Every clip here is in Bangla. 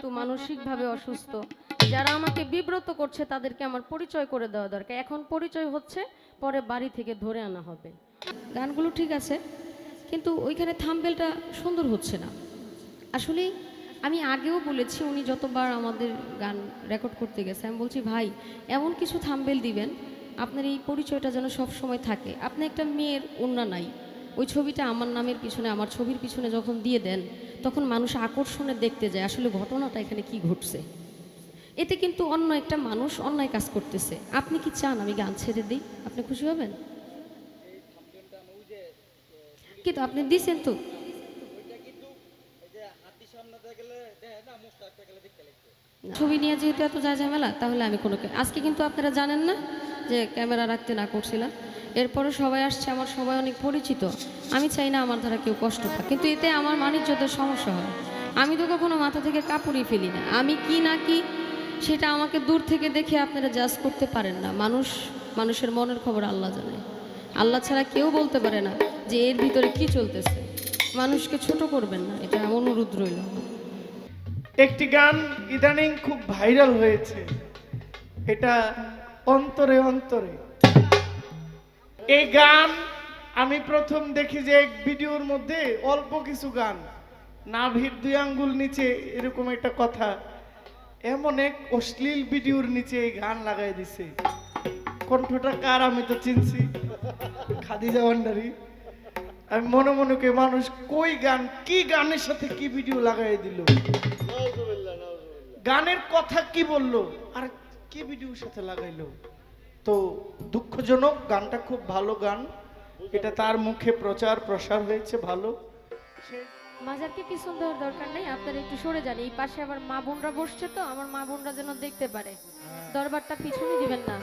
একটু মানসিকভাবে অসুস্থ। যারা আমাকে বিব্রত করছে, তাদেরকে আমার পরিচয় করে দেওয়া দরকার। এখন পরিচয় হচ্ছে, পরে বাড়ি থেকে ধরে আনা হবে। গানগুলো ঠিক আছে, কিন্তু ওইখানে থাম্বেলটা সুন্দর হচ্ছে না। আসলে আমি আগেও বলেছি, উনি যতবার আমাদের গান রেকর্ড করতে গেছে, আমি বলছি, ভাই, এমন কিছু থাম্বেল দিবেন, আপনার এই পরিচয়টা যেন সব সময় থাকে। আপনি একটা মেয়ের অন্যা নাই। ওই ছবিটা আমার নামের পিছনে, আমার ছবির পিছনে যখন দিয়ে দেন তখন মানুষ আকর্ষণে দেখতে যায়, আসলে ঘটনাটা এখানে কি ঘটছে? এতে কিন্তু অন্য একটা মানুষ অন্যায় কাজ করতেছে। আপনি কি চান আমি গান ছেড়ে দিই? আপনি খুশি হবেন? কিন্তু আপনি দিছেন তো। ছবি নিয়ে যেহেতু এত যা ঝামেলা, তাহলে আমি কোনো আজকে কিন্তু আপনারা জানেন না যে ক্যামেরা রাখতে না করছিলাম। এরপরে সবাই আসছে, আমার সবাই অনেক পরিচিত। আমি চাই না আমার দ্বারা কেউ কষ্ট পাক, কিন্তু এতে আমার মানিজ্যদের সমস্যা হয়। আমি তো কখনো মাথা থেকে কাপড়ই ফেলি না। আমি কি না কি সেটা আমাকে দূর থেকে দেখে আপনারা জাজ করতে পারেন না। মানুষ, মানুষের মনের খবর আল্লাহ জানে। আল্লাহ ছাড়া কেউ বলতে পারে না যে এর ভিতরে কি চলতেছে। মানুষকে ছোট করবেন না, এটা এমন অনুরোধ রইল। একটি গান ইদানিং খুব ভাইরাল হয়েছে। এটা অন্তরে অন্তরে এই গান আমি প্রথম দেখি যে এক ভিডিওর মধ্যে অল্প কিছু গান। নাভির দুই আঙ্গুল নিচে এরকম একটা কথা। এমন এক অশ্লীল ভিডিওর নিচে এই গান লাগাই দিছে। কণ্ঠটা কার আমি তো চিনছি। খাদিজা ভান্ডারি। আমি মনে মনে কে মানুষ কই গান কি গানের সাথে কি ভিডিও লাগাই দিল? গানের কথা কি বলল? আর কি ভিডিওর সাথে লাগাইলো? তো দুঃখজনক গানটা খুব ভালো গান। এটা তার মুখে প্রচার প্রসার হয়েছে ভালো। মাজারকে পিছন দেওয়ার দরকার নেই? আপনারা একটু সরে যান। এই পাশে আবার মা বোনরা বসছে তো আমার মা বোনরা যেন দেখতে পারে। দরবারটা পিছনে দিবেন না।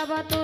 বাবা তো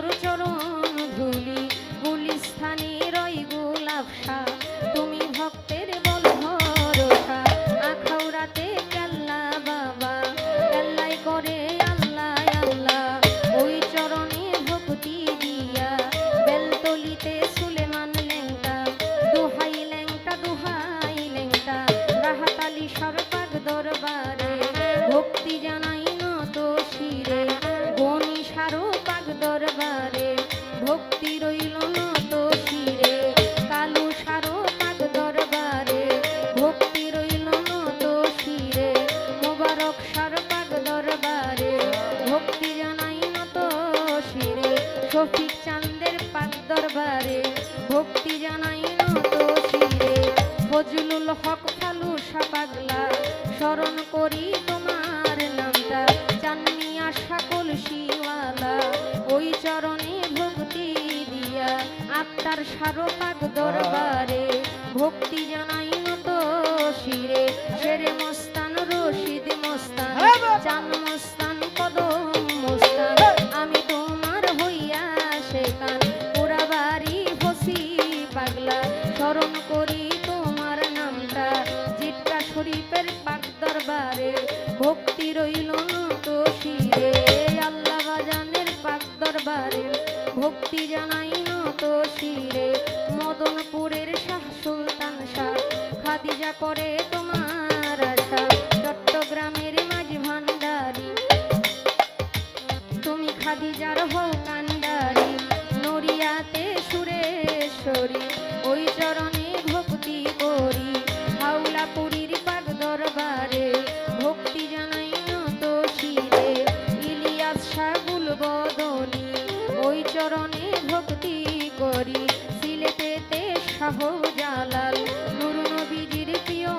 দরবারে ভক্তি জানাই তো শিরে। ফজলুল হক ফালু সাপাগলা স্মরণ করি তোমার নামটা। চাননি আশা কলসিওয়ালা, ওই চরণে ভক্তি দিয়া। আত্মার সারপাক দরবারে ভক্তি জানাই তো শিরে। সেরে মস্ত ছিলে মদনপুরের শাহ সুলতান শাহ, খাদিজা করে তোমার আশা, চট্টগ্রামের মাঝি ভান্ডারি। তুমি খাদিজার হও কান্ডারি, নড়িয়াতে সুরেশ্বরী, ওই চরণে ভক্তি করি। হাওলাপুরীর পাগ দরবারে ভক্তি জানাই নত শিরে, ইলিয়াস শাহ বদলি ওই চরণে শাহ জালাল, নুর নবীজির প্রিয়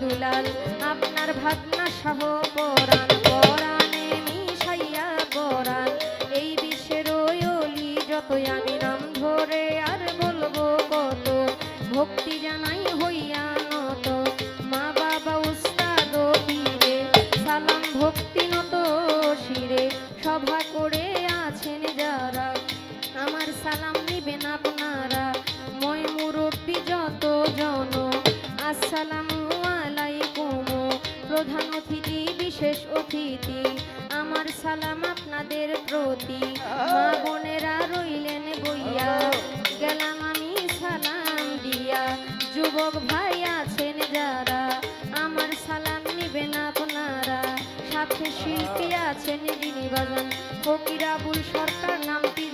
দুলাল। আপনার ভাবনা শাহ পরাণ, পরাণে মিশাইয়া পরাণ এই বিশ্বের ওলি যতই আমি নাম ধরে আর বলব কত, ভক্তি জানাই হইয়া আপনাদের প্রতি। মা বোনেরা রইলেন বইয়া। গেলাম আমি সালাম দিয়া। যুবক ভাই আছেন যারা, আমার সালাম নিবেন আপনারা। সাথে শিল্পী আছেন যিনি বাজান। ফকিরাবুল সরকার নামটি